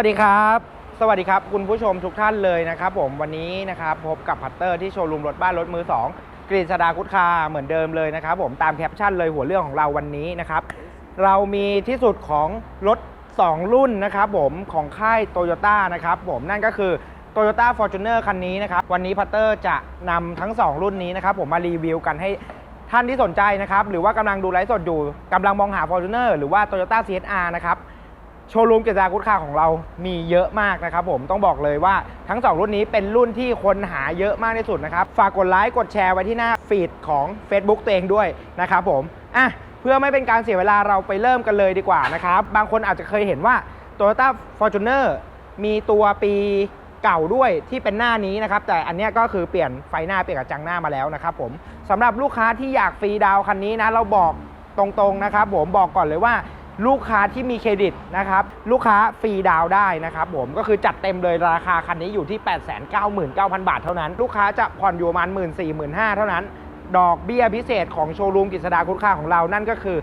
วัสดีครับ สวัสดีครับ คุณผู้ชมทุกท่านเลยนะครับผมวันนี้นะครับพบกับพัตเตอร์ที่โชว์รูมรถบ้านรถมือ 2กรีฑาดาคุดคาเหมือนเดิมเลยนะครับผมตามแคปชั่นเลยหัวเรื่องของเราวันนี้นะครับเรามีที่สุดของรถ 2 รุ่นนะครับผมของค่ายโตโยต้านะครับผมนั่นก็คือ Toyota Fortuner คันนี้นะครับวันนี้พัตเตอร์จะนำทั้ง 2 รุ่นนี้นะครับผมมารีวิวกันให้ท่านที่สนใจนะครับหรือว่ากำลังดูไลฟ์สดอยู่กำลังมองหา Fortuner หรือว่า Toyota CHR นะครับ โชว์รูมเกียรติกุดคาของเรามีเยอะมากนะครับผมต้องบอกเลยว่าทั้ง 2 รุ่นนี้เป็นรุ่นที่คนหาเยอะมากที่สุดนะครับ ฝากกดไลค์กดแชร์ไว้ที่หน้าฟีดของ Facebook ตัวเองด้วยนะครับผมอะเพื่อไม่เป็นการเสียเวลาเราไปเริ่มกันเลยดีกว่านะครับ บางคนอาจจะเคยเห็นว่า Toyota Fortuner มีตัวปีเก่าด้วยที่เป็นหน้านี้นะครับ แต่อันนี้ก็คือเปลี่ยนไฟหน้าเปลี่ยนกระจังหน้ามาแล้วนะครับผมสำหรับลูกค้าที่อยากฟรีดาวน์คันนี้นะเราบอกตรงๆนะครับผมบอกก่อนเลยว่า ลูกค้าที่มีเครดิตนะครับลูกค้าฟรีดาวได้นะครับผมก็คือจัดเต็มเลยราคาคันนี้อยู่ที่ 899,000 บาทเท่านั้น ลูกค้าจะผ่อนอยู่ประมาณ 1 4 0 0 0 0เท่านั้น ดอกเบี้ยพิเศษของโชว์รูมกฤษดาคุณค่าของเรานั่นก็คือ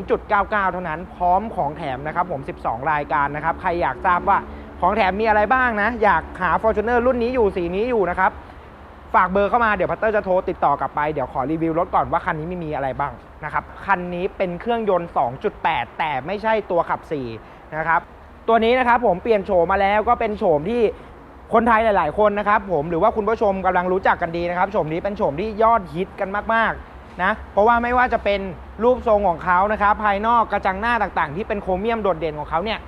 0.99 เท่านั้น พร้อมของแถมนะครับผม 12 รายการนะครับ ใครอยากทราบว่าของแถมมีอะไรบ้างนะ อยากหา Fortuner รุ่นนี้อยู่สีนี้อยู่นะครับ ฝากเบอร์เข้ามาเดี๋ยวพัตเตอร์จะโทรติดต่อกลับไปเดี๋ยวขอรีวิวรถก่อนว่าคันนี้ไม่มีอะไรบ้างนะครับคันนี้เป็นเครื่องยนต์ 2.8 แต่ไม่ใช่ตัวขับ4นะครับตัวนี้นะครับผมเปลี่ยนโฉมมาแล้วก็เป็นโฉมที่คนไทยหลาย ๆ คนนะครับผมหรือว่าคุณผู้ชมกำลังรู้จักกันดีนะครับโฉมนี้เป็นโฉมที่ยอดฮิตกันมากๆนะเพราะว่าไม่ว่าจะเป็นรูปทรงของเขานะครับภายนอกกระจังหน้าต่างๆ ที่เป็นโครเมียมโดดเด่นของเขาเนี่ย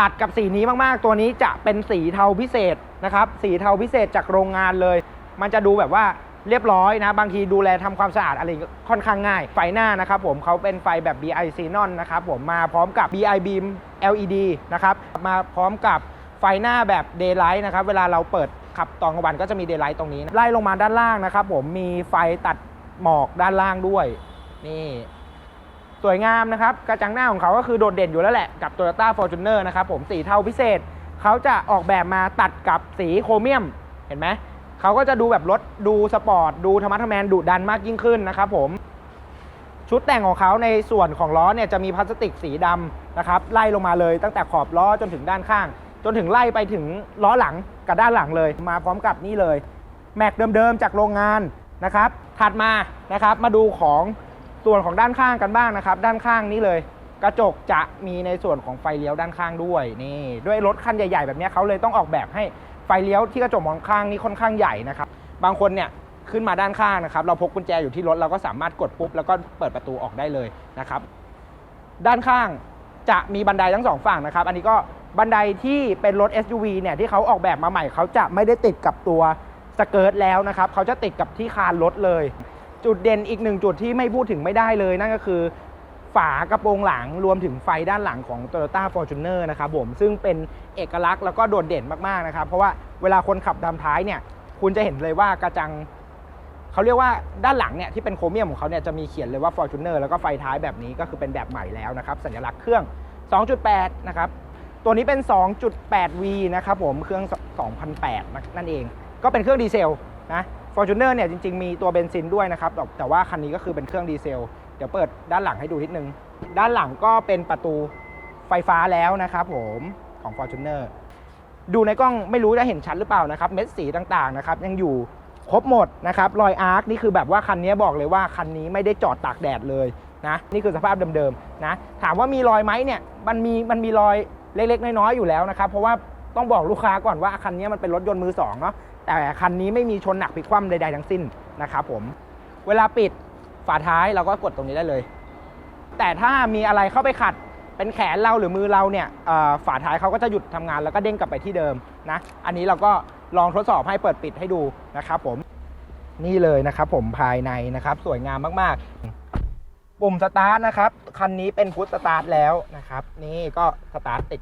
ตัดกับสีนี้มากๆ ตัวนี้จะเป็นสีเทาพิเศษนะครับสีเทาพิเศษจากโรงงานเลย มันจะดูแบบว่าเรียบร้อยนะ บางทีดูแลทำความสะอาดอะไรก็ค่อนข้างง่าย ไฟหน้านะครับผมเขาเป็นไฟแบบ BI Xenon นะครับผมมาพร้อมกับ BI Beam LED นะครับมาพร้อมกับไฟหน้าแบบ Daylight นะครับเวลาเราเปิดขับตอนกลางวันก็จะมี Daylight ตรงนี้ ไล่ลงมาด้านล่างนะครับผมมีไฟตัดหมอกด้านล่างด้วย นี่สวยงามนะครับ กระจังหน้าของเขาก็คือโดดเด่นอยู่แล้วแหละกับ Toyota Fortuner นะครับผมสีเทาพิเศษ เขาจะออกแบบมาตัดกับสีโครเมียมเห็นไหม เขาก็จะดูแบบรถดูสปอร์ตดูธรรมะทแมนดุดันมากยิ่งขึ้นนะครับผม ชุดแต่งของเขาในส่วนของล้อเนี่ยจะมีพลาสติกสีดำนะครับไล่ลงมาเลยตั้งแต่ขอบล้อจนถึงด้านข้าง จนถึงไล่ไปถึงล้อหลังกับด้านหลังเลย มาพร้อมกับนี่เลยแม็กเดิมๆจากโรงงานนะครับถัดมานะครับมาดูของส่วนของด้านข้างกันบ้างนะครับ ด้านข้างนี้เลย กระจกจะมีในส่วนของไฟเลี้ยวด้านข้างด้วยนี่ด้วยรถคันใหญ่ ๆ แบบนี้เขาเลยต้องออกแบบให้ ไฟเลี้ยวที่กระจกมองข้างนี้ค่อนข้างใหญ่นะครับ บางคนเนี่ยขึ้นมาด้านข้างนะครับ เราพกกุญแจอยู่ที่รถเราก็สามารถกดปุ๊บแล้วก็เปิดประตูออกได้เลยนะครับ ด้านข้างจะมีบันไดทั้งสองฝั่งนะครับ อันนี้ก็บันไดที่เป็นรถ SUV เนี่ยที่เขาออกแบบมาใหม่ เขาจะไม่ได้ติดกับตัวสเกิร์ตแล้วนะครับเขาจะติดกับที่คานรถเลย จุดเด่นอีกหนึ่งจุดที่ไม่พูดถึงไม่ได้เลย นั่นก็คือฝากระโปรงหลังรวมถึงไฟด้านหลังของ Toyota Fortuner นะครับผมซึ่งเป็น เอกลักษณ์แล้วก็โดดเด่นมากๆนะครับ เพราะว่าเวลาคนขับตามท้ายเนี่ย คุณจะเห็นเลยว่ากระจังเขาเรียกว่าด้านหลังเนี่ยที่เป็นโครเมียมของเขาเนี่ยจะมีเขียนเลยว่า Fortuner แล้วก็ไฟท้ายแบบนี้ก็คือเป็นแบบใหม่แล้วนะครับ สัญลักษณ์เครื่อง 2.8 นะครับ ตัวนี้เป็น 2.8V นะครับผมเครื่อง 2008 นั่นเอง ก็เป็นเครื่องดีเซลนะ Fortuner เนี่ยจริงๆมีตัวเบนซินด้วยนะครับแต่แต่ว่าคันนี้ก็คือเป็นเครื่องดีเซล เดี๋ยวเปิดด้านหลังให้ดูนิดนึง ด้านหลังก็เป็นประตูไฟฟ้าแล้วนะครับผม ของ Fortuner ดูในกล้องไม่รู้จะเห็นชัดหรือเปล่านะครับเม็ดสีต่างๆนะครับยังอยู่ครบหมดนะครับรอยอาร์คนี่คือแบบว่าคันนี้บอกเลยว่าคันนี้ไม่ได้จอดตากแดดเลยนะนี่คือสภาพเดิมๆนะถามว่ามีรอยไหมเนี่ยมันมีมันมีรอยเล็กๆน้อยๆอยู่แล้วนะครับเพราะว่าต้องบอกลูกค้าก่อนว่าคันนี้มันเป็นรถยนต์มือสองเนาะแต่คันนี้ไม่มีชนหนักพลิกคว่ำใดๆทั้งสิ้นนะครับผมเวลาปิดฝาท้ายเราก็กดตรงนี้ได้เลย แต่ถ้ามีอะไรเข้าไปขัด เป็นแขนเราหรือมือเราเนี่ยฝาท้ายเขาก็จะหยุดทำงานแล้วก็เด้งกลับไปที่เดิมนะอันนี้เราก็ลองทดสอบให้เปิดปิดให้ดูนะครับผมนี่เลยนะครับผมภายในนะครับสวยงามมากๆ ปุ่มสตาร์ทนะครับคันนี้เป็นพุทสตาร์ทแล้วนะครับ นี่ก็สตาร์ทติด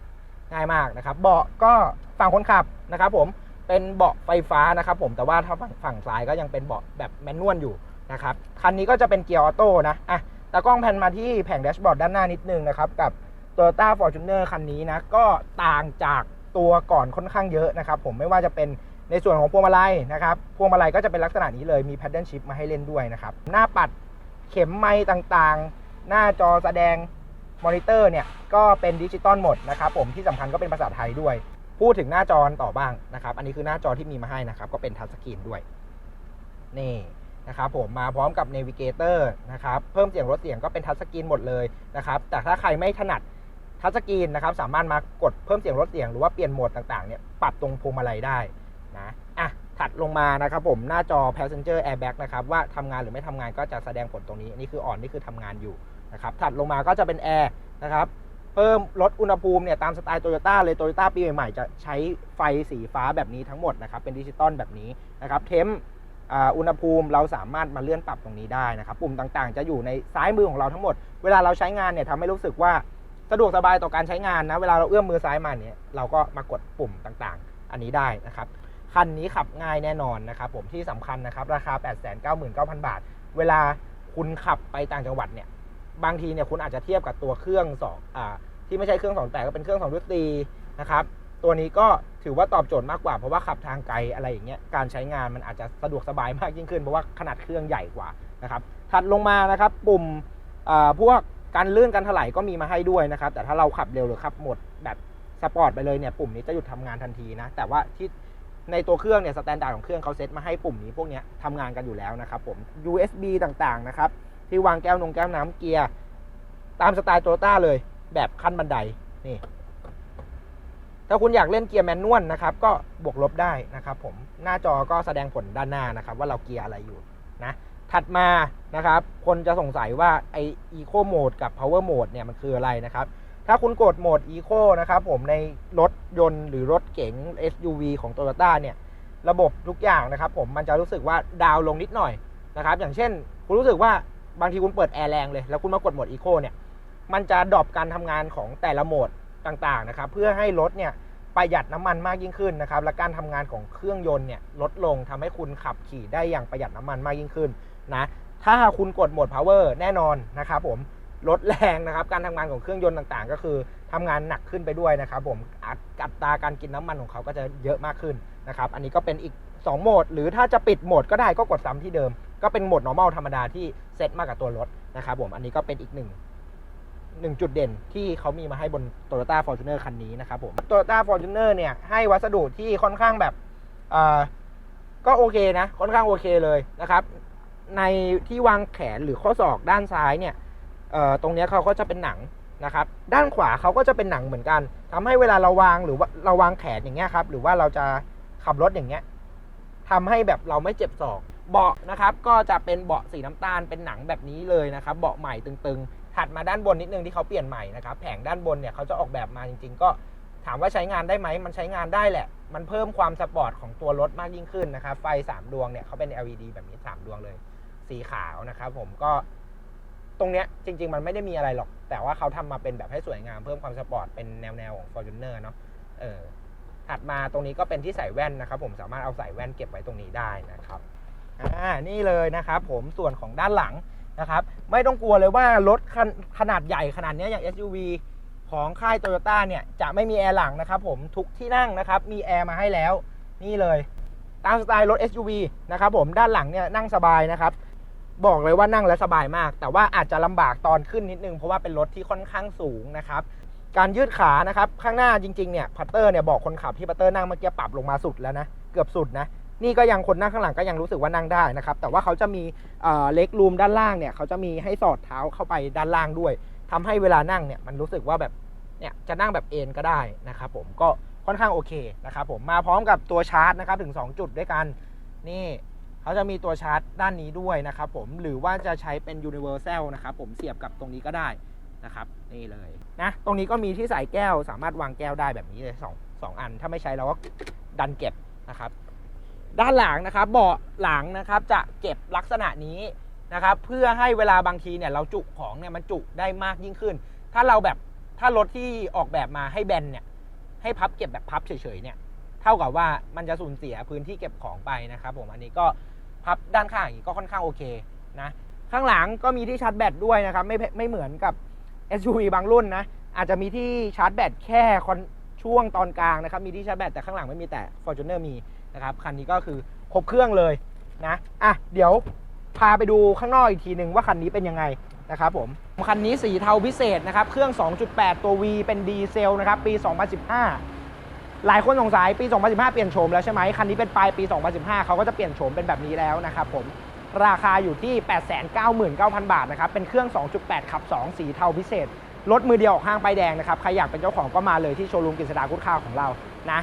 ง่ายมากนะครับ เบาะก็ฝั่งคนขับนะครับ ผมเป็นเบาะไฟฟ้านะครับผมแต่ว่าถ้าฝั่งฝั่งซ้ายก็ยังเป็นเบาะแบบแมนนวลอยู่นะครับคันนี้ก็จะเป็นเกียร์ออโต้นะอะตากล้องแพนมาที่แผงแดชบอร์ดด้านหน้านิดนึงนะครับกับ Toyota Fortuner คันนี้นะ ก็ต่างจากตัวก่อนค่อนข้างเยอะนะครับ ผมไม่ว่าจะเป็นในส่วนของพวงมาลัยนะครับ พวงมาลัยก็จะเป็นลักษณะนี้เลยมี paddle shift มาให้เล่นด้วยนะครับ หน้าปัดเข็มไม้ต่างๆ หน้าจอแสดงมอนิเตอร์เนี่ย ก็เป็นดิจิตอลหมดนะครับผมที่สำคัญก็เป็นภาษาไทยด้วย พูดถึงหน้าจอต่อบ้างนะครับ อันนี้คือหน้าจอที่มีมาให้นะครับ ก็เป็นทัชสกรีนด้วย นี่นะครับผมมาพร้อมกับ n น v ิเกเตอร์นะครับ เพิ่มเสียงลดเสียงก็เป็นทัชสกรีนหมดเลยนะครับ แต่ถ้าใครไม่ถนัด ทัชสกรีนนะครับสามารถมากดเพิ่มเสียงลดเสียงหรือว่าเปลี่ยนโหมดต่างๆเนี่ยปรับตรงพวงมาลัยได้นะอะถัดลงมานะครับผมหน้าจอ passenger airbag นะครับว่าทำงานหรือไม่ทำงานก็จะแสดงผลตรงนี้นี่คืออ่อนนี่คือทำงานอยู่นะครับถัดลงมาก็จะเป็นแอร์นะครับเพิ่มลดอุณหภูมิเนี่ยตามสไตล์โตโยต้าเลยโตโยต้าปีใหม่ๆจะใช้ไฟสีฟ้าแบบนี้ทั้งหมดนะครับเป็นดิจิตอลแบบนี้นะครับเทมอุณหภูมิเราสามารถมาเลื่อนปรับตรงนี้ได้นะครับปุ่มต่างๆ จะอยู่ในซ้ายมือของเราทั้งหมด เวลาเราใช้งานเนี่ยทำให้รู้สึกว่า สะดวกสบายต่อการใช้งานนะ เวลาเราเอื้อมมือซ้ายมาเนี่ยเราก็มากดปุ่มต่างๆ อันนี้ได้นะครับคันนี้ขับง่ายแน่นอนนะครับผมที่สำคัญนะครับ ราคา 899,000 บาท เวลาคุณขับไปต่างจังหวัดเนี่ยบางทีเนี่ยคุณอาจจะเทียบกับตัวเครื่องสองอ่าที่ไม่ใช่เครื่องสองแต่ก็เป็นเครื่องสองดนตรีนะครับตัวนี้ก็ถือว่าตอบโจทย์มากกว่าเพราะว่าขับทางไกลอะไรอย่างเงี้ยการใช้งานมันอาจจะสะดวกสบายมากยิ่งขึ้นเพราะว่าขนาดเครื่องใหญ่กว่านะครับถัดลงมานะครับปุ่มอ่าพวก การเลื่อนการถลายก็มีมาให้ด้วยนะครับ แต่ถ้าเราขับเร็วหรือขับหมดแบบสปอร์ตไปเลยเนี่ยปุ่มนี้จะหยุดทำงานทันทีนะ แต่ว่าที่ในตัวเครื่องเนี่ยสแตนดาร์ดของเครื่องเขาเซตมาให้ปุ่มนี้พวกนี้ทำงานกันอยู่แล้วนะครับผม USB ต่างๆนะครับ ที่วางแก้วนงแก้วน้ำเกียร์ตามสไตล์โตโยต้าเลย แบบขั้นบันไดนี่ถ้าคุณอยากเล่นเกียร์แมนนวลนะครับ ก็บวกลบได้นะครับผมหน้าจอก็แสดงผลด้านหน้านะครับ ว่าเราเกียร์อะไรอยู่นะ ถัดมานะครับ คนจะสงสัยว่าไอ Eco Mode กับ Power Mode เนี่ยมันคืออะไรนะครับ ถ้าคุณกดโหมด Eco นะครับผมในรถยนต์หรือรถเก๋ง SUV ของ Toyota เนี่ยระบบทุกอย่างนะครับผมมันจะรู้สึกว่าดาวลงนิดหน่อยนะครับอย่างเช่น คุณรู้สึกว่าบางทีคุณเปิดแอร์แรงเลย แล้วคุณมากดโหมด Eco เนี่ยมันจะดรอปการทำงานของแต่ละโหมดต่างๆนะครับเพื่อให้รถเนี่ย ประหยัดน้ำมันมากยิ่งขึ้นนะครับ และการทำงานของเครื่องยนต์เนี่ยลดลงทำให้คุณขับขี่ได้อย่างประหยัดน้ำมันมากยิ่งขึ้นนะ ถ้าคุณกดโหมด power แน่นอนนะครับผมลดแรงนะครับ การทำงานของเครื่องยนต์ต่างๆ ก็คือทำงานหนักขึ้นไปด้วยนะครับ ผมอัตอัตราการกินน้ำมันของเขาก็จะเยอะมากขึ้นนะครับ อันนี้ก็เป็นอีก 2 โหมด หรือถ้าจะปิดโหมดก็ได้ก็กดซ้ำที่เดิม ก็เป็นโหมด normal ธรรมดาที่เซตมากับตัวรถนะครับผมอันนี้ก็เป็นอีกหนึ่ง หนึ่งจุดเด่นที่เขามีมาให้บน Toyota Fortuner คันนี้นะครับผม Toyota Fortuner เนี่ยให้วัสดุที่ค่อนข้างแบบอ่อก็โอเคนะ ค่อนข้างโอเคเลยนะครับ ในที่วางแขนหรือข้อศอกด้านซ้ายเนี่ยเอ่อตรงเนี้ยเขาก็จะเป็นหนังนะครับ ด้านขวาเขาก็จะเป็นหนังเหมือนกันทำให้เวลาเราวางหรือว่าเราวางแขนอย่างเงี้ยครับ หรือว่าเราจะขับรถอย่างเงี้ยทำให้แบบเราไม่เจ็บศอก เบาะนะครับก็จะเป็นเบาะสีน้ำตาลเป็นหนังแบบนี้เลยนะครับ เบาะใหม่ตึงๆ ถัดมาด้านบนนิดนึงที่เขาเปลี่ยนใหม่นะครับแผงด้านบนเนี่ยเขาจะออกแบบมาจริง ๆ ก็ถามว่าใช้งานได้ไหมมันใช้งานได้แหละ มันเพิ่มความสปอร์ตของตัวรถมากยิ่งขึ้นนะครับ ไฟ 3 ดวงเนี่ยเขาเป็น LED แบบนี้ 3 ดวงเลย สีขาวนะครับผมก็ตรงเนี้ยจริง ๆ มันไม่ได้มีอะไรหรอก แต่ว่าเขาทำมาเป็นแบบให้สวยงามเพิ่มความสปอร์ตเป็นแนวๆของ Fortuner เนาะเออถัดมาตรงนี้ก็เป็นที่ใส่แว่นนะครับ ผมสามารถเอาใส่แว่นเก็บไว้ตรงนี้ได้นะครับอ่านี่เลยนะครับผมส่วนของด้านหลัง นะครับ ไม่ต้องกลัวเลยว่ารถขนขนาดใหญ่ขนาดนี้อย่าง SUV ของค่ายโตโยต้าเนี่ย จะไม่มีแอร์หลังนะครับผมทุกที่นั่งนะครับ มีแอร์มาให้แล้ว นี่เลย ตามสไตล์รถ SUV นะครับผมด้านหลังเนี่ยนั่งสบายนะครับ บอกเลยว่านั่งแล้วสบายมาก แต่ว่าอาจจะลำบากตอนขึ้นนิดนึง เพราะว่าเป็นรถที่ค่อนข้างสูงนะครับการยืดขานะครับ ข้างหน้าจริงๆเนี่ยพัตเตอร์เนี่ยบอกคนขับที่พัตเตอร์นั่งเมื่อกี้ปรับลงมาสุดแล้วนะ เกือบสุดนะ นี่ก็ยังคนนั่งข้างหลังก็ยังรู้สึกว่านั่งได้นะครับ แต่ว่าเขาจะมีเล็กรูมด้านล่างเนี่ยเขาจะมีให้สอดเท้าเข้าไปด้านล่างด้วยทำให้เวลานั่งเนี่ยมันรู้สึกว่าแบบเนี่ยจะนั่งแบบเอนก็ได้นะครับผมก็ค่อนข้างโอเคนะครับผมมาพร้อมกับตัวชาร์จนะครับถึง 2 จุดด้วยกันนี่เขาจะมีตัวชาร์จด้านนี้ด้วยนะครับผมหรือว่าจะใช้เป็น universal นะครับผมเสียบกับตรงนี้ก็ได้นะครับนี่เลยนะตรงนี้ก็มีที่ใส่แก้วสามารถวางแก้วได้แบบนี้เลยสองสองอัน ถ้าไม่ใช้เราก็ดันเก็บนะครับ ด้านหลังนะครับเบาะหลังนะครับจะเก็บลักษณะนี้นะครับเพื่อให้เวลาบางทีเนี่ยเราจุของเนี่ยมันจุได้มากยิ่งขึ้น ถ้าเราแบบถ้ารถที่ออกแบบมาให้แบนเนี่ยให้พับเก็บแบบพับเฉยๆเนี่ยเท่ากับว่ามันจะสูญเสียพื้นที่เก็บของไปนะครับผมอันนี้ก็พับด้านข้างอย่างนี้ก็ค่อนข้างโอเคนะข้างหลังก็มีที่ชาร์จแบตด้วยนะครับไม่ไม่เหมือนกับ SUV บางรุ่นนะอาจจะมีที่ชาร์จแบตแค่ช่วงตอนกลางนะครับมีที่ชาร์จแบตแต่ข้างหลังไม่มีแต่ Fortuner มี นะครับคันนี้ก็คือครบเครื่องเลยนะอะเดี๋ยวพาไปดูข้างนอกอีกทีหนึ่งว่าคันนี้เป็นยังไงนะครับผมคันนี้สีเทาพิเศษนะครับ เครื่อง 2.8 ตัว V เป็นดีเซลนะครับ ปี 2015 หลายคนสงสัยปี 2015 เปลี่ยนโฉมแล้วใช่ไหมคันนี้เป็นปลายปี 2015 เขาก็จะเปลี่ยนโฉมเป็นแบบนี้แล้วนะครับผมราคาอยู่ที่ 899,000 บาทนะครับ เป็นเครื่อง 2.8 ขับ 2 สีเทาพิเศษ รถมือเดียวออกห้างป้ายแดงนะครับ ใครอยากเป็นเจ้าของก็มาเลยที่โชว์รูมกฤษดากุดข้าวของเรานะ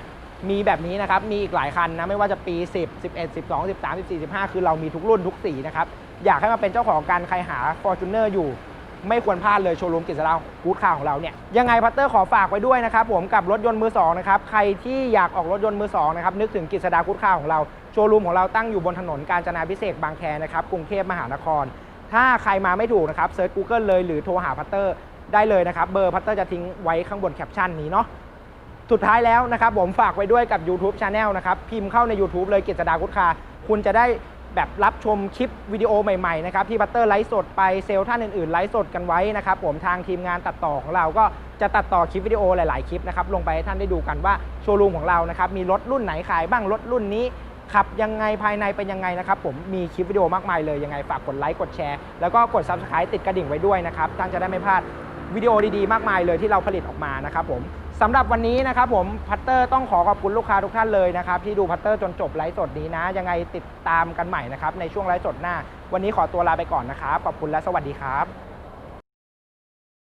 มีแบบนี้นะครับ มีอีกหลายคันนะไม่ว่าจะปี 10 11 12 13 14 15 คือเรามีทุกรุ่นทุกสีนะครับ อยากให้มาเป็นเจ้าของกันใครหา Fortuner อยู่ ไม่ควรพลาดเลยโชว์รูมกฤษดากูดคาร์ของเราเนี่ย ยังไงพัตเตอร์ขอฝากไว้ด้วยนะครับผมกับรถยนต์มือสองนะครับ ใครที่อยากออกรถยนต์มือสองนะครับนึกถึงกฤษดากูดคาร์ของเรา โชว์รูมของเราตั้งอยู่บนถนนกาญจนาพิเศษกบางแคนะครับกรุงเทพมหานคร ถ้าใครมาไม่ถูกนะครับเซิร์ช Google เลยหรือโทรหาพัตเตอร์ได้เลยนะครับเบอร์พัตเตอร์จะทิ้งไว้ข้างบนแคปชั่นนี้เนาะ สุดท้ายแล้วนะครับผมฝากไว้ด้วยกับ YouTube Channel นะครับ พิมพ์เข้าใน YouTube เลยกิจดากุดคา คุณจะได้แบบรับชมคลิปวิดีโอใหม่ๆนะครับที่บัตเตอร์ไลฟ์สดไปเซลท่านอื่นๆไลฟ์สดกันไว้นะครับผมทางทีมงานตัดต่อของเราก็จะตัดต่อคลิปวิดีโอหลายๆคลิปนะครับลงไปให้ท่านได้ดูกันว่าโชว์รูมของเรานะครับมีรถรุ่นไหนขายบ้างรถรุ่นนี้ขับยังไงภายในเป็นยังไงนะครับผมมีคลิปวิดีโอมากมายเลยยังไงฝากกดไลค์กดแชร์แล้วก็กด Subscribe ติดกระดิ่งไว้ด้วยนะครับท่านจะได้ไม่พลาดวิดีโอดีๆมากมายเลยที่เราผลิตออกมานะครับผม สำหรับวันนี้นะครับผมพัตเตอร์ต้องขอขอบคุณลูกค้าทุกท่านเลยนะครับที่ดูพัตเตอร์จนจบไลฟ์สดนี้นะ ยังไงติดตามกันใหม่นะครับในช่วงไลฟ์สดหน้า วันนี้ขอตัวลาไปก่อนนะครับขอบคุณและสวัสดีครับ